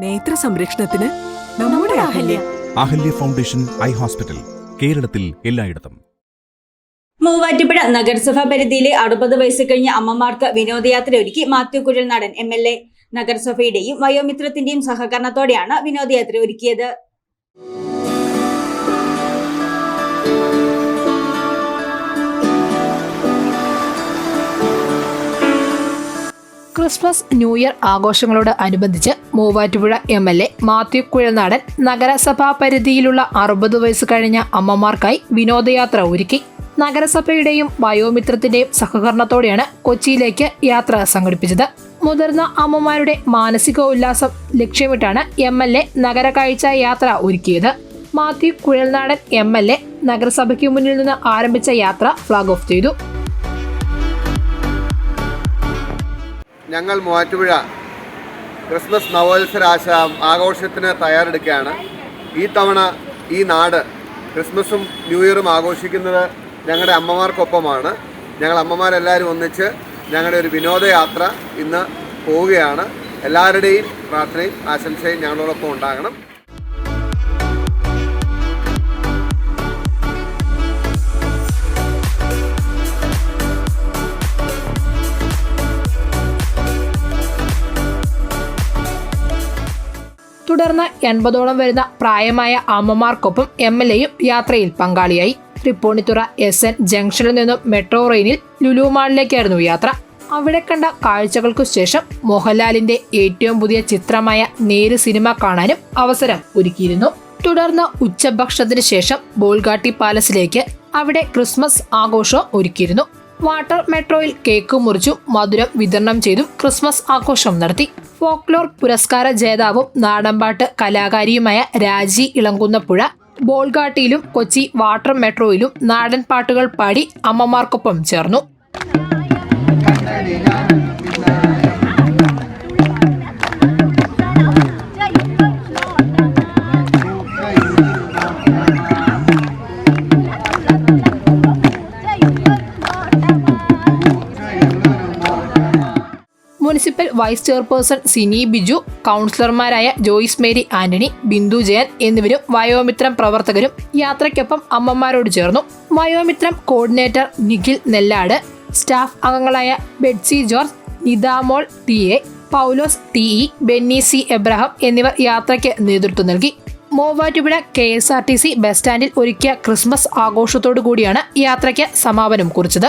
നേത്ര സംരക്ഷണത്തിന് നമ്മുടെ Ahalya. Ahalya foundation eye hospital കേരളത്തിൽ എല്ലായിടത്തും. മൂവാറ്റുപുഴ നഗരസഭാ പരിധിയിലെ അറുപത് വയസ്സ് കഴിഞ്ഞ അമ്മമാർക്ക് വിനോദയാത്ര ഒരുക്കി Mathew Kuzhalnadan M L A. നഗരസഭയുടെയും വയോമിത്രത്തിന്റെയും സഹകരണത്തോടെയാണ് വിനോദയാത്ര ഒരുക്കിയത്. ക്രിസ്മസ് ന്യൂ ഇയർ ആഘോഷങ്ങളോട് അനുബന്ധിച്ച് Muvattupuzha M L A Mathew Kuzhalnadan നഗരസഭാ പരിധിയിലുള്ള അറുപത് വയസ്സ് കഴിഞ്ഞ അമ്മമാർക്കായി വിനോദയാത്ര ഒരുക്കി. നഗരസഭയുടെയും വയോമിത്രത്തിന്റെയും സഹകരണത്തോടെയാണ് കൊച്ചിയിലേക്ക് യാത്ര സംഘടിപ്പിച്ചത്. മുതിർന്ന അമ്മമാരുടെ മാനസിക ഉല്ലാസം ലക്ഷ്യമിട്ടാണ് എം എൽ എ നഗരകാഴ്ച യാത്ര ഒരുക്കിയത്. Mathew Kuzhalnadan M L A നഗരസഭയ്ക്ക് മുന്നിൽ നിന്ന് ആരംഭിച്ച യാത്ര ഫ്ലാഗ് ഓഫ് ചെയ്തു. ഞങ്ങൾ മൂവാറ്റുപുഴ ക്രിസ്മസ് നവോത്സരാശ ആഘോഷത്തിന് തയ്യാറെടുക്കുകയാണ്. ഈ തവണ ഈ നാട് ക്രിസ്മസും ന്യൂ ഇയറും ആഘോഷിക്കുന്നത് ഞങ്ങളുടെ അമ്മമാർക്കൊപ്പമാണ്. ഞങ്ങൾ അമ്മമാരെല്ലാവരും ഒന്നിച്ച് ഞങ്ങളുടെ ഒരു വിനോദയാത്ര ഇന്ന് പോവുകയാണ്. എല്ലാവരുടെയും പ്രാർത്ഥനയും ആശംസയും ഞങ്ങളോടൊപ്പം ഉണ്ടാകണം. തുടർന്ന് എൺപതോളം വരുന്ന പ്രായമായ അമ്മമാർക്കൊപ്പം എം എൽ എയും യാത്രയിൽ പങ്കാളിയായി. തൃപ്പൂണിത്തുറ എസ് എൻ ജംഗ്ഷനിൽ നിന്നും മെട്രോ റെയിനിൽ ലുലു മാളിലേക്കായിരുന്നു യാത്ര. അവിടെ കണ്ട കാഴ്ചകൾക്കു ശേഷം മോഹൻലാലിന്റെ ഏറ്റവും പുതിയ ചിത്രമായ നേര് സിനിമ കാണാനും അവസരം ഒരുക്കിയിരുന്നു. തുടർന്ന് ഉച്ചഭക്ഷണത്തിന് ശേഷം ബോൾഗാട്ടി പാലസിലേക്ക് അവിടെ ക്രിസ്മസ് ആഘോഷം ഒരുക്കിയിരുന്നു. വാട്ടർ മെട്രോയിൽ കേക്ക് മുറിച്ചും മധുരം വിതരണം ചെയ്തും ക്രിസ്മസ് ആഘോഷം നടത്തി. ഫോക്ലോർ പുരസ്കാര ജേതാവും നാടൻപാട്ട് കലാകാരിയുമായ രാജി ഇളങ്കുന്നപ്പുഴ ബോൾഗാട്ടിയിലും കൊച്ചി വാട്ടർ മെട്രോയിലും നാടൻ പാട്ടുകൾ പാടി അമ്മമാർക്കൊപ്പം ചേർന്നു. Municipal vice chairperson Sini Biju കൗൺസിലർമാരായ ജോയിസ് മേരി ആന്റണി ബിന്ദു ജയൻ എന്നിവരും വയോമിത്രം പ്രവർത്തകരും യാത്രയ്ക്കൊപ്പം അമ്മമാരോട് ചേർന്നു. വയോമിത്രം കോർഡിനേറ്റർ നിഖിൽ നെല്ലാട് സ്റ്റാഫ് അംഗങ്ങളായ Betsy George Nidamol T A Paulose T E Benny C Abraham എന്നിവർ യാത്രയ്ക്ക് നേതൃത്വം നൽകി. Muvattupuzha K S R T C bus സ്റ്റാൻഡിൽ ഒരുക്കിയ ക്രിസ്മസ് ആഘോഷത്തോടു കൂടിയാണ് യാത്രയ്ക്ക് സമാപനം കുറിച്ചത്.